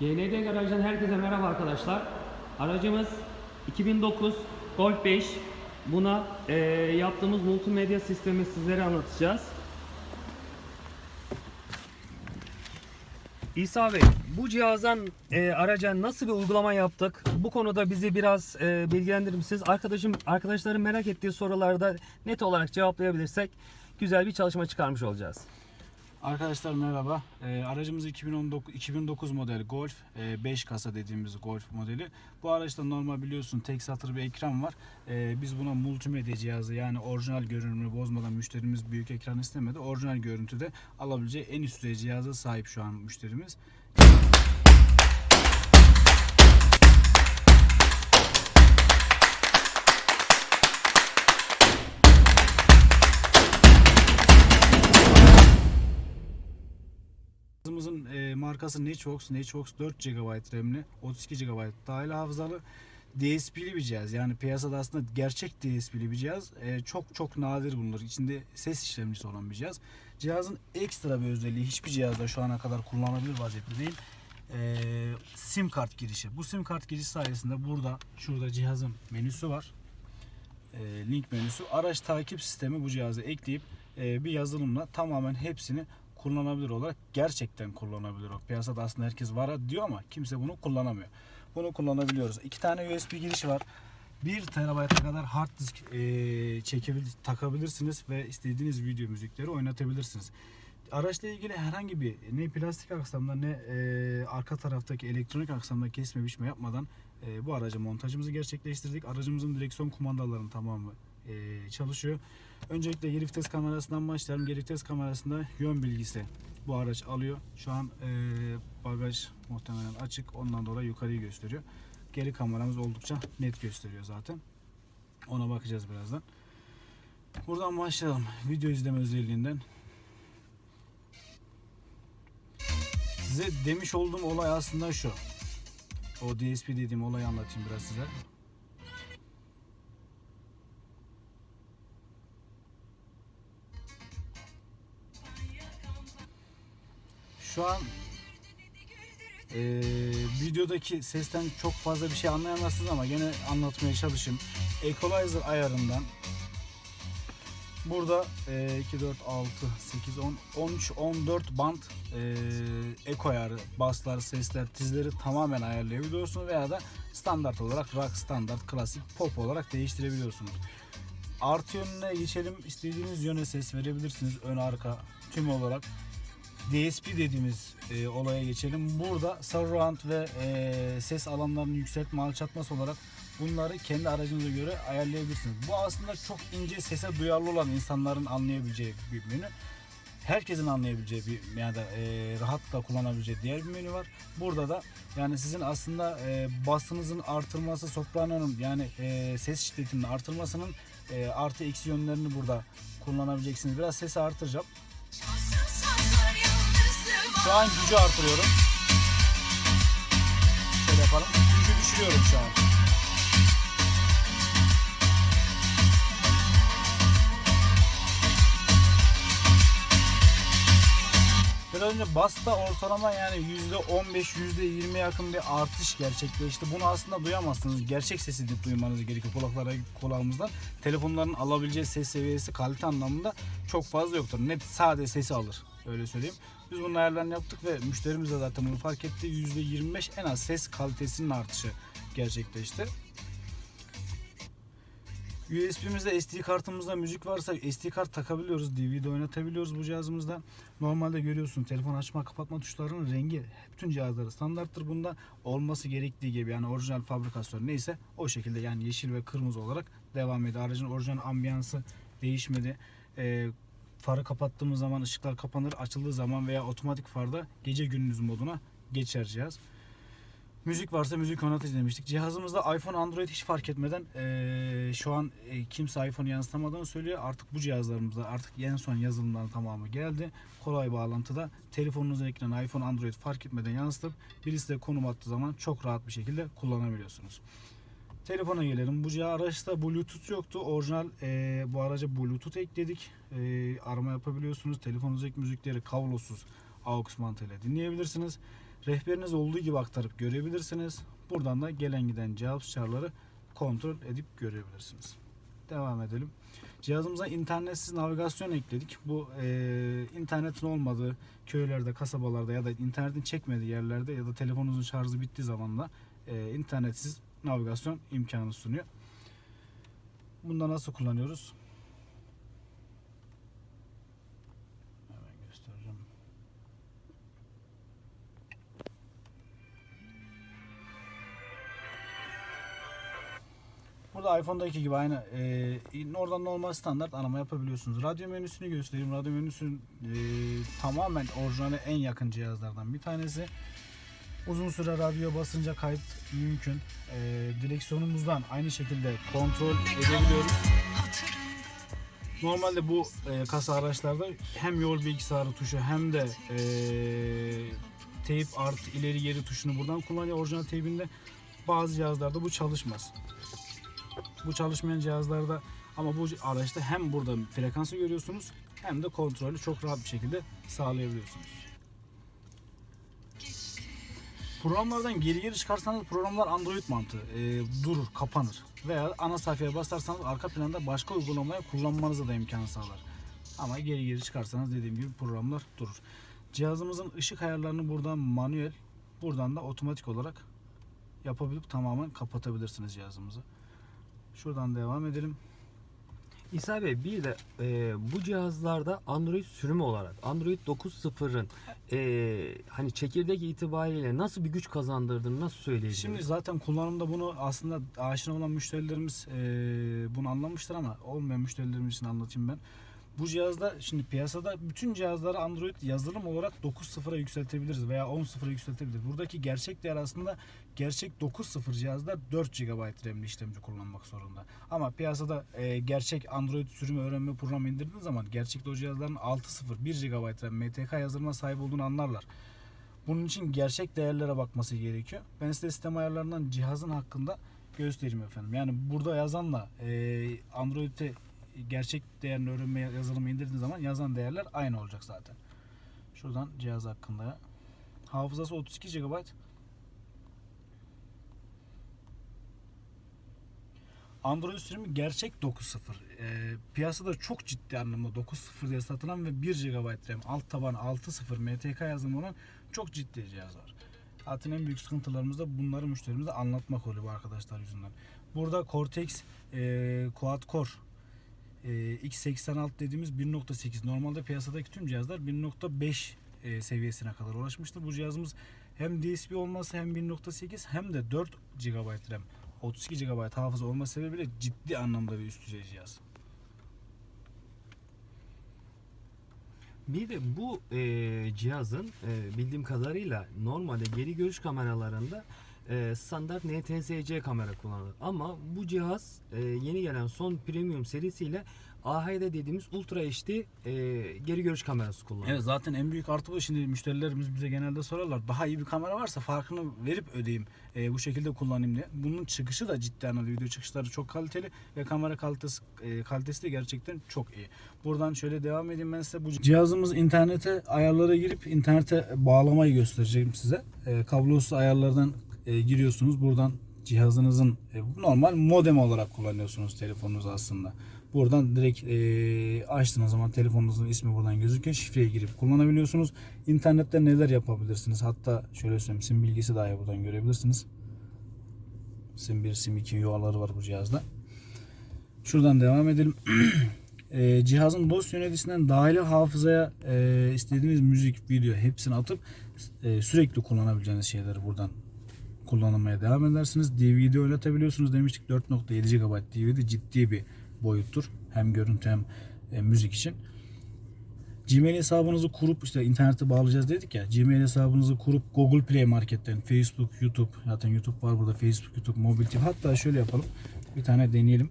GND Garaj'dan herkese merhaba arkadaşlar. Aracımız 2009 Golf 5. Buna eee, yaptığımız multimedya sistemi sizlere anlatacağız. İsa Bey, bu cihazdan eee araca nasıl bir uygulama yaptık? Bu konuda bizi biraz eee bilgilendirir misiniz? Arkadaşım, arkadaşların merak ettiği sorularda net olarak cevaplayabilirsek güzel bir çalışma çıkarmış olacağız. Arkadaşlar merhaba. Ee, aracımız 2019 2009 model Golf, 5 kasa dediğimiz Golf modeli. Bu araçta normal biliyorsun tek satır bir ekran var. Ee, biz buna multimedya cihazı yani orijinal görünümünü bozmadan müşterimiz büyük ekran istemedi. Orijinal görüntüde alabileceği en üst düzey cihaza sahip şu an müşterimiz. Markası Networks. Networks 4 GB RAM'li, 32 GB dahil hafızalı. DSP'li bir cihaz. Yani piyasada aslında gerçek DSP'li bir cihaz. E, çok çok nadir bulunur. İçinde ses işlemcisi olan bir cihaz. Cihazın ekstra bir özelliği hiçbir cihazda şu ana kadar kullanılabilir vaziyette değil. E, sim kart girişi. Bu sim kart girişi sayesinde burada şurada cihazın menüsü var. E, link menüsü. Araç takip sistemi bu cihazı ekleyip e, bir yazılımla tamamen hepsini kullanabilir olarak gerçekten kullanabilir. O piyasada aslında herkes var diyor ama kimse bunu kullanamıyor. Bunu kullanabiliyoruz. İki tane USB girişi var. 1 TB'a kadar hard disk e, çekebilir, takabilirsiniz ve istediğiniz video müzikleri oynatabilirsiniz. Araçla ilgili herhangi bir ne plastik aksamda ne e, arka taraftaki elektronik aksamda kesme biçme yapmadan e, bu araca montajımızı gerçekleştirdik. Aracımızın direksiyon kumandalarının tamamı e, çalışıyor. Öncelikle geri vites kamerasından başlayalım. Geri vites kamerasında yön bilgisi bu araç alıyor. Şu an e, bagaj muhtemelen açık. Ondan dolayı yukarıyı gösteriyor. Geri kameramız oldukça net gösteriyor zaten. Ona bakacağız birazdan. Buradan başlayalım. Video izleme özelliğinden. Size demiş olduğum olay aslında şu. O DSP dediğim olayı anlatayım biraz size. Şu an eee, videodaki sesten çok fazla bir şey anlayamazsınız ama gene anlatmaya çalışayım. Equalizer ayarından burada eee, 2, 4, 6, 8, 10, 13, 14 band eee eko ayarı, baslar, sesler, tizleri tamamen ayarlayabiliyorsunuz veya da standart olarak rock, standart, klasik, pop olarak değiştirebiliyorsunuz. Artı yönüne geçelim. İstediğiniz yöne ses verebilirsiniz. Ön arka tüm olarak. DSP dediğimiz e, olaya geçelim. Burada surround ve e, ses alanlarının yükseltme alçaltması olarak bunları kendi aracınıza göre ayarlayabilirsiniz. Bu aslında çok ince sese duyarlı olan insanların anlayabileceği bir menü. Herkesin anlayabileceği bir ya da e, rahatlıkla kullanabileceği diğer bir menü var. Burada da yani sizin aslında e, basınızın artırması, sopranonun yani e, ses şiddetinin artırmasının e, artı eksi yönlerini burada kullanabileceksiniz. Biraz sesi artıracağım. Şu an gücü artırıyorum. Şöyle yapalım. Gücü düşürüyorum şu an. Biraz önce basta ortalama yani %15, %20 yakın bir artış gerçekleşti. Bunu aslında duyamazsınız. Gerçek sesi de duymanız gerekiyor kulaklara kulağımızdan. Telefonların alabileceği ses seviyesi kalite anlamında çok fazla yoktur. Net sade sesi alır. Öyle söyleyeyim. Biz bunun ayarlarını yaptık ve müşterimiz de zaten bunu fark etti. %25 en az ses kalitesinin artışı gerçekleşti. USB'mizde SD kartımızda müzik varsa SD kart takabiliyoruz. DVD oynatabiliyoruz bu cihazımızda. Normalde görüyorsun telefon açma kapatma tuşlarının rengi bütün cihazları standarttır. Bunda olması gerektiği gibi yani orijinal fabrikasyon neyse o şekilde yani yeşil ve kırmızı olarak devam ediyor. Aracın orijinal ambiyansı değişmedi. Ee, farı kapattığımız zaman ışıklar kapanır. Açıldığı zaman veya otomatik farda gece gündüz moduna geçer cihaz. Müzik varsa müzik oynatır demiştik. Cihazımızda iPhone, Android hiç fark etmeden eee, şu an e, kimse iPhone yansıtamadığını söylüyor. Artık bu cihazlarımızda artık en son yazılımların tamamı geldi. Kolay bağlantıda telefonunuzun ekranı iPhone, Android fark etmeden yansıtıp birisi de konum attığı zaman çok rahat bir şekilde kullanabiliyorsunuz. Telefona gelelim. Bu cihaz araçta Bluetooth yoktu. Orijinal eee, bu araca Bluetooth ekledik. Eee, arama yapabiliyorsunuz. Telefonunuzdaki müzikleri kablosuz aux mantığıyla dinleyebilirsiniz. rehberiniz olduğu gibi aktarıp görebilirsiniz. Buradan da gelen giden cevap çağrıları kontrol edip görebilirsiniz. Devam edelim. Cihazımıza internetsiz navigasyon ekledik. Bu e, internetin olmadığı köylerde, kasabalarda ya da internetin çekmediği yerlerde ya da telefonunuzun şarjı bittiği zaman da e, internetsiz navigasyon imkanı sunuyor. Bunda nasıl kullanıyoruz? Hemen göstereceğim. Burada iPhone'daki gibi aynı e, oradan normal standart arama yapabiliyorsunuz. Radyo menüsünü göstereyim. Radyo menüsü e, tamamen orijinale en yakın cihazlardan bir tanesi. Uzun süre radyo basınca kayıt mümkün. E, direksiyonumuzdan aynı şekilde kontrol edebiliyoruz. Normalde bu e, kasa araçlarda hem yol bilgisayarı tuşu hem de e, teyp art ileri geri tuşunu buradan kullanıyor. Orijinal teybinde bazı cihazlarda bu çalışmaz. Bu çalışmayan cihazlarda ama bu araçta hem burada frekansı görüyorsunuz hem de kontrolü çok rahat bir şekilde sağlayabiliyorsunuz. Programlardan geri geri çıkarsanız programlar Android mantığı e, durur, kapanır. Veya ana sayfaya basarsanız arka planda başka uygulamayı kullanmanıza da imkan sağlar. Ama geri geri çıkarsanız dediğim gibi programlar durur. Cihazımızın ışık ayarlarını buradan manuel, buradan da otomatik olarak yapabilip tamamen kapatabilirsiniz cihazımızı. Şuradan devam edelim. İsa Bey bir de e, bu cihazlarda Android sürümü olarak Android 9.0'ın e, hani çekirdek itibariyle nasıl bir güç kazandırdığını nasıl söyleyebiliriz? Şimdi zaten kullanımda bunu aslında aşina olan müşterilerimiz e, bunu anlamıştır ama olmayan müşterilerimiz için anlatayım ben. Bu cihazda şimdi piyasada bütün cihazları Android yazılım olarak 9.0'a yükseltebiliriz veya 10.0'a yükseltebiliriz. Buradaki gerçek değer aslında gerçek 9.0 cihazlar 4 GB RAM'li işlemci kullanmak zorunda. Ama piyasada e, gerçek Android sürümü öğrenme programı indirdiğiniz zaman gerçekte o cihazların 6.0 1 GB RAM MTK yazılıma sahip olduğunu anlarlar. Bunun için gerçek değerlere bakması gerekiyor. Ben size sistem ayarlarından cihazın hakkında göstereyim efendim. Yani burada yazanla e, Android'e gerçek değerini öğrenme yazılımı indirdiğiniz zaman yazan değerler aynı olacak zaten. Şuradan cihaz hakkında. Hafızası 32 GB. Android sürümü gerçek 9.0. Ee, piyasada çok ciddi anlamda 9.0 diye satılan ve 1 GB RAM alt taban 6.0 MTK yazılımı olan çok ciddi cihaz var. Zaten en büyük sıkıntılarımız da bunları müşterimize anlatmak oluyor bu arkadaşlar yüzünden. Burada Cortex e, Quad Core e, X86 dediğimiz 1.8 normalde piyasadaki tüm cihazlar 1.5 e, seviyesine kadar ulaşmıştır. Bu cihazımız hem DSP olması hem 1.8 hem de 4 GB RAM 32 GB hafıza olması sebebiyle ciddi anlamda bir üst düzey cihaz. Bir de bu e, cihazın e, bildiğim kadarıyla normalde geri görüş kameralarında e, standart NTSC kamera kullanılır. Ama bu cihaz e, yeni gelen son premium serisiyle AHD dediğimiz Ultra HD e, geri görüş kamerası kullanıyor. Evet zaten en büyük artı bu. Şimdi müşterilerimiz bize genelde sorarlar. Daha iyi bir kamera varsa farkını verip ödeyeyim. e, bu şekilde kullanayım diye. Bunun çıkışı da ciddi anlamda video çıkışları çok kaliteli ve kamera kalitesi e, kalitesi de gerçekten çok iyi. Buradan şöyle devam edeyim ben size. Bu cihazımız internete ayarlara girip internete bağlamayı göstereceğim size. E, kablosuz ayarlardan e, giriyorsunuz. Buradan cihazınızın e, normal modem olarak kullanıyorsunuz telefonunuzu aslında. Buradan direkt e, açtığınız zaman telefonunuzun ismi buradan gözüküyor. Şifreye girip kullanabiliyorsunuz. İnternette neler yapabilirsiniz? Hatta şöyle söyleyeyim sim bilgisi dahi buradan görebilirsiniz. Sim 1, sim 2 yuvaları var bu cihazda. Şuradan devam edelim. E, cihazın dosya yöneticisinden dahili hafızaya e, istediğiniz müzik, video hepsini atıp e, sürekli kullanabileceğiniz şeyleri buradan kullanmaya devam edersiniz. DVD oynatabiliyorsunuz demiştik. 4.7 GB DVD ciddi bir boyuttur. Hem görüntü hem e, müzik için. Gmail hesabınızı kurup işte internete bağlayacağız dedik ya. Gmail hesabınızı kurup Google Play Market'ten Facebook, YouTube zaten YouTube var burada Facebook, YouTube, Mobil TV. Hatta şöyle yapalım. Bir tane deneyelim.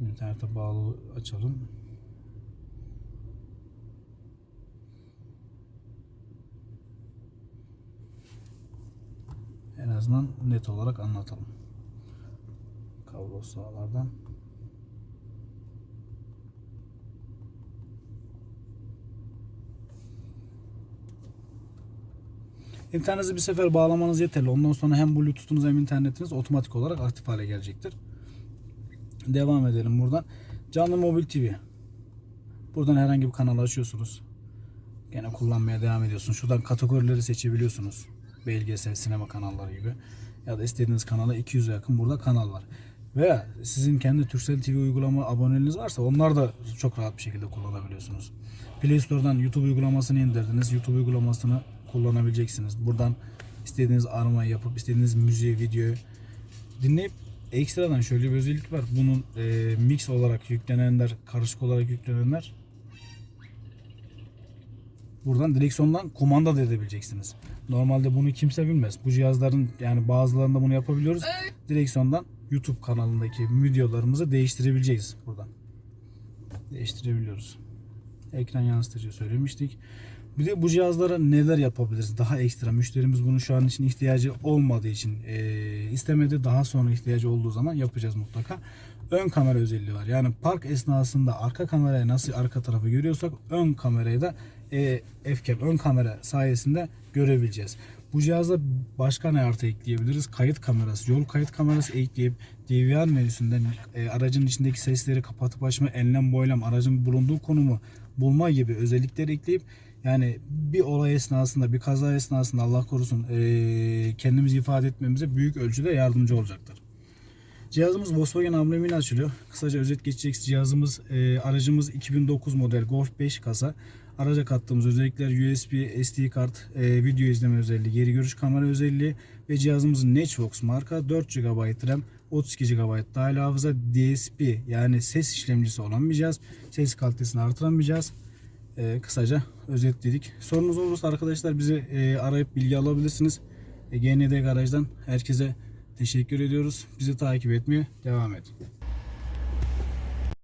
İnternete bağlı açalım. En azından net olarak anlatalım. Kablo sahalardan. İnternetinizi bir sefer bağlamanız yeterli. Ondan sonra hem Bluetooth'unuz hem internetiniz otomatik olarak aktif hale gelecektir. Devam edelim buradan. Canlı Mobil TV. Buradan herhangi bir kanal açıyorsunuz. Gene kullanmaya devam ediyorsunuz. Şuradan kategorileri seçebiliyorsunuz. Belgesel, sinema kanalları gibi. Ya da istediğiniz kanala 200'e yakın burada kanal var. Veya sizin kendi Turkcell TV uygulama aboneliğiniz varsa onlar da çok rahat bir şekilde kullanabiliyorsunuz. Play Store'dan YouTube uygulamasını indirdiniz. YouTube uygulamasını kullanabileceksiniz. Buradan istediğiniz aramayı yapıp istediğiniz müziği, videoyu dinleyip ekstradan şöyle bir özellik var. Bunun e, mix olarak yüklenenler, karışık olarak yüklenenler buradan direksiyondan kumanda da edebileceksiniz. Normalde bunu kimse bilmez. Bu cihazların yani bazılarında bunu yapabiliyoruz. Direksiyondan YouTube kanalındaki videolarımızı değiştirebileceğiz buradan. Değiştirebiliyoruz. Ekran yansıtıcı söylemiştik. Bir de bu cihazlara neler yapabiliriz? Daha ekstra. Müşterimiz bunu şu an için ihtiyacı olmadığı için eee, istemedi. Daha sonra ihtiyacı olduğu zaman yapacağız mutlaka. Ön kamera özelliği var. Yani park esnasında arka kamerayı nasıl arka tarafı görüyorsak ön kamerayı da e, F-cam ön kamera sayesinde görebileceğiz. Bu cihazda başka ne artı ekleyebiliriz? Kayıt kamerası, yol kayıt kamerası ekleyip DVR menüsünden e, aracın içindeki sesleri kapatıp açma, enlem boylam, aracın bulunduğu konumu bulma gibi özellikleri ekleyip yani bir olay esnasında, bir kaza esnasında Allah korusun e, kendimizi ifade etmemize büyük ölçüde yardımcı olacaktır. Cihazımız Volkswagen amblemiyle açılıyor. Kısaca özet geçecek cihazımız e, aracımız 2009 model Golf 5 kasa. Araca kattığımız özellikler USB, SD kart, e, video izleme özelliği, geri görüş kamera özelliği ve cihazımızın Networks marka 4 GB RAM, 32 GB dahil hafıza DSP yani ses işlemcisi olan bir cihaz. Ses kalitesini artıran bir cihaz. E, kısaca özetledik. Sorunuz olursa arkadaşlar bizi e, arayıp bilgi alabilirsiniz. E, GND Garaj'dan herkese teşekkür ediyoruz. Bizi takip etmeye devam edin.